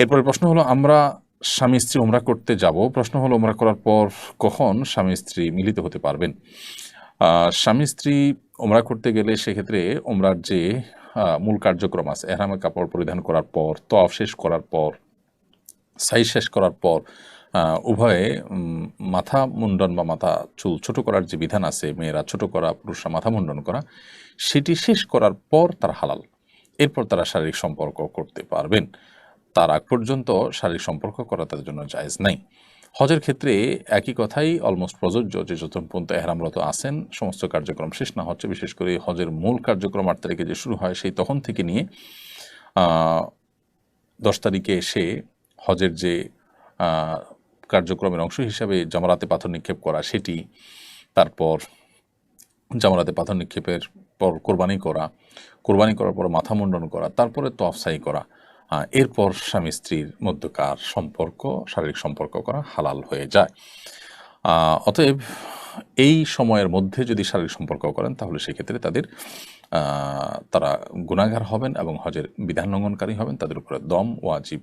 এরপরে প্রশ্ন হলো, আমরা স্বামী স্ত্রী ওমরা করতে যাব। প্রশ্ন হলো ওমরা করার পর কখন স্বামী স্ত্রী মিলিত হতে পারবেন? স্বামী স্ত্রী ওমরা করতে গেলে সেক্ষেত্রে ওমরার যে মূল কার্যক্রম আছে, এহরামের কাপড় পরিধান করার পর তফ শেষ করার পর সাই শেষ করার পর উভয়ে মাথা মুন্ডন বা মাথা চুল ছোট করার যে বিধান আছে, মেয়েরা ছোট করা, পুরুষরা মাথা মুন্ডন করা, সেটি শেষ করার পর তার হালাল। এরপর তারা শারীরিক সম্পর্ক করতে পারবেন। তার আগ পর্যন্ত শারীরিক সম্পর্ক করা তাদের জন্য জায়েজ নাই। হজের ক্ষেত্রে একই কথাই অলমোস্ট প্রযোজ্য যে যতক্ষণ পর্যন্ত এহরামরত আছেন, সমস্ত কার্যক্রম শেষ না হচ্ছে, বিশেষ করে হজের মূল কার্যক্রম আট তারিখে যে শুরু হয়, সেই তখন থেকে নিয়ে দশ তারিখে এসে হজের যে কার্যক্রমের অংশ হিসাবে জমারাতে পাথর নিক্ষেপ করা সেটি, তারপর জামারাতে পাথর নিক্ষেপের পর কোরবানি করা, কোরবানি করার পর মাথা মুন্ডন করা, তারপরে তফসাই করা এরপর স্বামী স্ত্রীর মধ্যকার সম্পর্ক, শারীরিক সম্পর্ক করা হালাল হয়ে যায়। অতএব এই সময়ের মধ্যে যদি শারীরিক সম্পর্ক করেন, তাহলে সেক্ষেত্রে তাদের তারা গুণাগার হবেন এবং হজের বিধান লঙ্ঘনকারী হবেন, তাদের উপরে দম ওয়াজিব